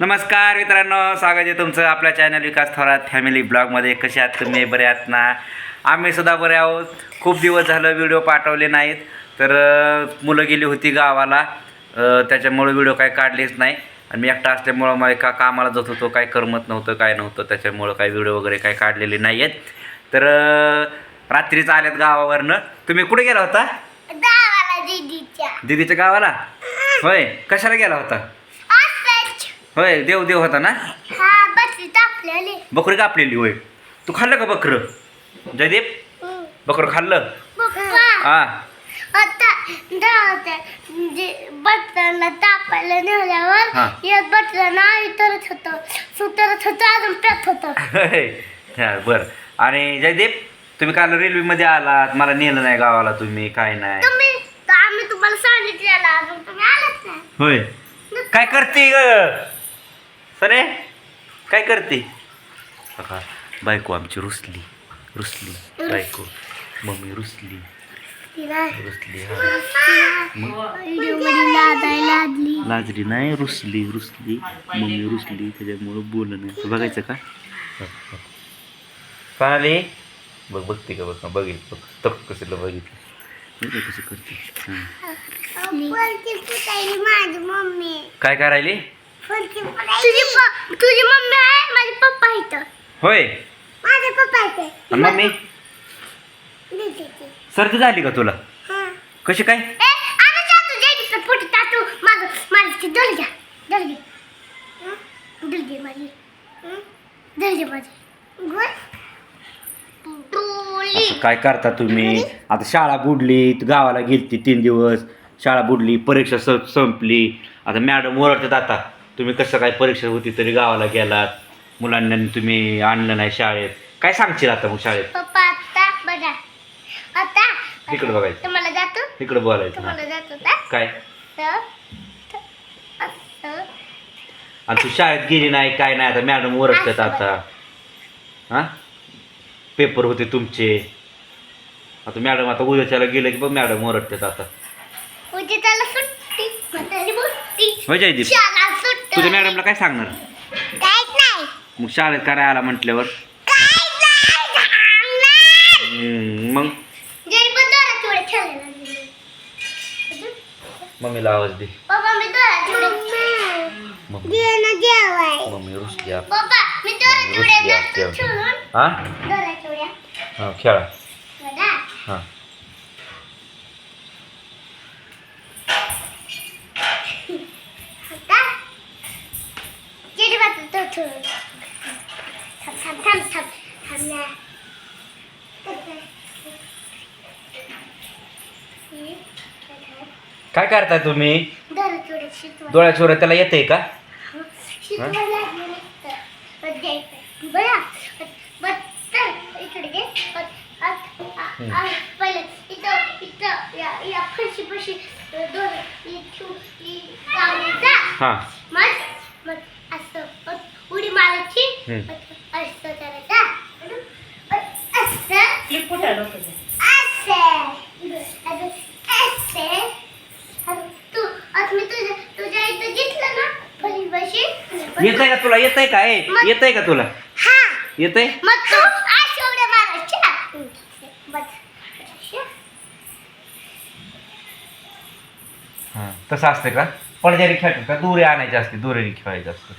नमस्कार मित्रांनो स्वागत आहे तुमचं आपल्या चॅनल विकास थोरात फॅमिली ब्लॉगमध्ये कसे आहात तुम्ही? बरे आहात ना? आम्ही सुद्धा बरे आहोत. खूप दिवस झालं व्हिडिओ पाठवले नाहीत. तर मुलं गेली होती गावाला. त्याच्यामुळं व्हिडिओ काय काढलेच नाही. आणि मी एकटा असल्यामुळं मला का कामाला जात होतो. काय करमत नव्हतं काय नव्हतं. त्याच्यामुळं काय व्हिडिओ वगैरे काय काढलेले नाही आहेत तर रात्रीच आल्यात गावावरनं. तुम्ही कुठे गेला होता? दीदीच्या. दिदीच्या गावाला? होय. कशाला गेला होता? होय देव देव होता ना? हा बसली तापलेली बकरी कापलेली होय. तू खाल्लं का बकरं? जयदीप? बकरं खाल्लं? हा. आता जे तापायला हा. नेल्यावर एक बटला नाही तरच होतं. सुतरच होतं अजून होतं. हा बरं. आणि जयदीप तुम्ही काल रेल्वेमध्ये आलात. मला नेलं नाही गावाला तुम्ही काय नाही. तुम्ही तर आम्ही तुम्हाला सांगितलेलं अजून तुम्ही आलाच नाही. होय. काय करते ग? सरे काय करते? बघा बायको आमची रुसली. रुसली बायको. मम्मी रुसली. हा. लाजली नाही रुसली रुसली. मम्मी रुसली त्याच्यामुळं बोलणं नाही. बघायचं का? पाहिले? बघ बघते का? बघ बघित बघ तप कसं बघितलं बघ कसं करते. हां. काय करायली? तुझी प- तुझी मम्मी आहे माझे पप्पा इथं होय. माझे पप्पा इथे आणि मम्मी. सर्दी झाली का तुला? हा. कशी काय? ए, आम्ही जातो जयदीचं पोटी टाटू माझं माझी दल घ्या दल घे? दल घे माझी? दल घे माझी. गोल. डोली असं काय करता तुम्ही? आता शाळा बुडली गावाला गेलती तीन दिवस. शाळा बुडली परीक्षा स संपली. आता मॅडम ओरडतात आता. तुम्ही कसं काय परीक्षा होती तरी गावाला गेलात? मुलांना तुम्ही आणलं नाही शाळेत. काय सांगशील आता मग शाळेत? पप्पा आता बघा. आता इकडे बघायचं. तुम्हाला जातो? इकडं बोलायचं हा. तुम्हाला जातो का? काय? तर तर- असं. आणि तू शाळेत गेली नाही काय नाही आता मॅडम ओरडतात आता. हां? पेपर होते तुमचे. आता मॅडम आता उद्याच्याला गेलं की बघ मॅडम ओरडतात आता. उद्या त्याला सुट्टी. म्हातारी बुट्टी होय जयदीप शाळा सुट्टी तुझ्या मॅडमला काय सांगणार? काहीच नाही. मग शाळेत काय आला म्हटल्यावर? काहीच नाही सांगणार. हम्म, मग? जरी पण दोरा? मम्मीला आवाज दे. पप्पा मी दोरा चोळे मम्मी. रुसली आप- पप्पा मी दोरा रुसली चोळे आपली जातो आमची. खेळून हा दोरा हा खेळा. हा. इथं या- या फरशीपाशी दोन इथून इ- लावायचा. हा. मग उडी मारायची. असं करायचं. असं असं. अजून असं. अजून तू आज मी तुझ्या तुझ्या इथं घेतलं ना फरशीपाशी येतंय का तुला? येतंय का? ए मग- येतंय का तुला? हा. येतंय? मग तू अशा उड्या मारायच्या बस. अशा. हा तसं असतं का? पडजारी खेळतात का? दुरे आणायचे असते दुरेने खेळायचं असतं.